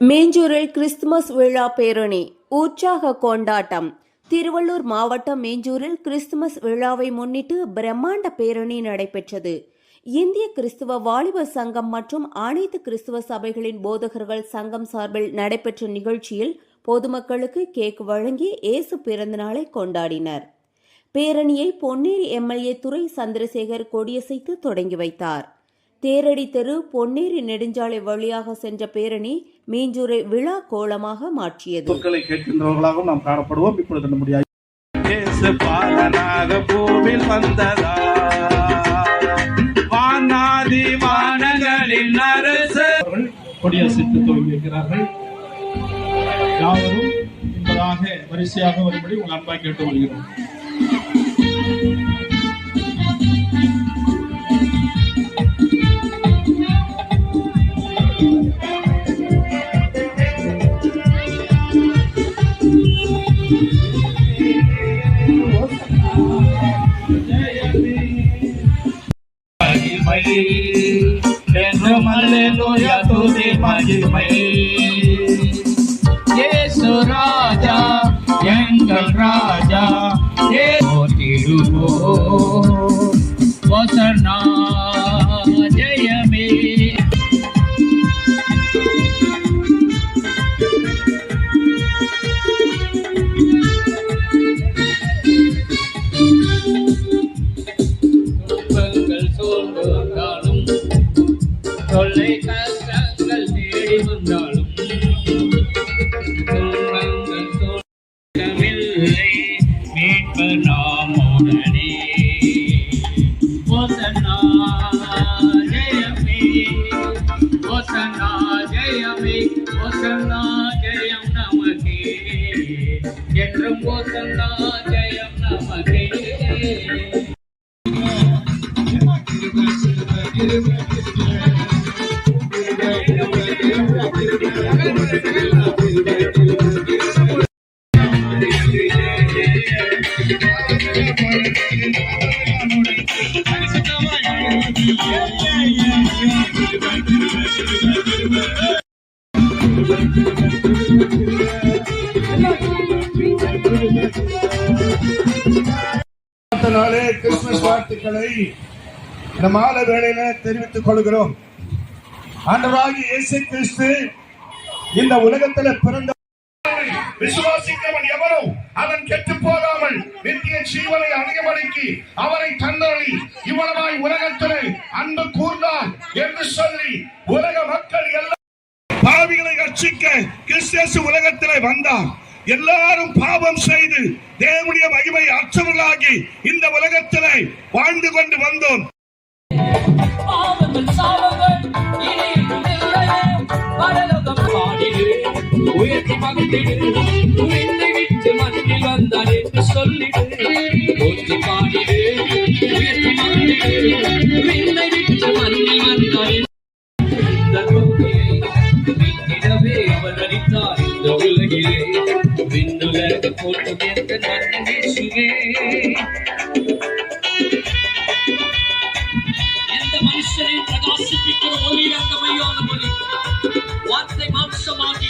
மேஞ்சூரில் Christmas விழா பேரணி உற்சாக கொண்டாட்டம். திருவள்ளூர் மாவட்டம் மேஞ்சூரில் கிறிஸ்துமஸ் விழாவை முன்னிட்டு பிரம்மாண்ட பேரணி நடைபெற்றது. இந்திய கிறிஸ்துவ வாலிப சங்கம் மற்றும் அனைத்து கிறிஸ்துவ சபைகளின் போதகர்கள் சங்கம் சார்பில் நடைபெற்ற நிகழ்ச்சியில் பொதுமக்களுக்கு கேக் வழங்கி இயேசு பிறந்தநாளை கொண்டாடினர். பேரணியை பொன்னேரி எம்எல்ஏ துரை சந்திரசேகர் கொடியசைத்து தொடங்கி வைத்தார். தேரடி தெரு பொன்னேரி நெடுஞ்சாலை வழியாக சென்ற பேரணி மீஞ்சூரை விழா கோலமாக மாற்றியது. கேட்கின்றவர்களாகவும் நாம் காணப்படுவோம். இப்பொழுது நம்முடைய பாலனாக பூவில் வந்ததா? வானாதி வானங்களின் அரசு. அவர்கள் கொடியசைத்து துவங்கி வைக்கிறார்கள் யாவரும் என்பதாக வரிசையாக வரும்படி உங்கள் அன்பாய் கேட்டு வருகிறோம் என்றும் அல்லேலூயா துதி மகிமை. இயேசு ராஜா எங்கள் ராஜா போற்றிடுவோ வசனா தொல்லை கஷ்டங்கள் தேடி வந்தாலும் துன்பங்கள் சூழ்நிலை மீட்பு நாமுடனே. ஓசன்னா ஜெயமே ஓசன்னா ஜெயமே ஓசன்னா ஜெயம் நமக்கே. என்றும் ஜெயம் நமக்கே. கிறிஸ்துமஸ் வாழ்த்துக்களை இந்த மாலை வேளையில தெரிவித்துக் கொள்கிறோம். ஆண்டவராகி இயேசு கிறிஸ்து இந்த உலகத்துல பிறந்த விசுவாசிக்கிறவன் எவரும் அவன் ஜீவனை அடையபடிக்கு அவரை தந்தரளி. இவ்வளவாய் உலகத்திலே அன்பு கூர்ந்தார் என்று சொல்லி உலக மக்கள் எல்லாம் பாவிகளை ரட்சிக்க கிறிஸ்தேசு உலகத்திலே வந்தார். எல்லாரும் பாவம் செய்து தேவனுடைய மகிமை அற்றவர்களாகி இந்த உலகத்திலே வாழ்ந்து கொண்டு வந்தோம். பாவங்கள் சாவங்கள் இனி இல்லையே உயர்த்தி மகிழ்ந்திடு ಬಿಂದು ಕೊಟ್ಟು ಗೆದ್ದ ನನ್ನ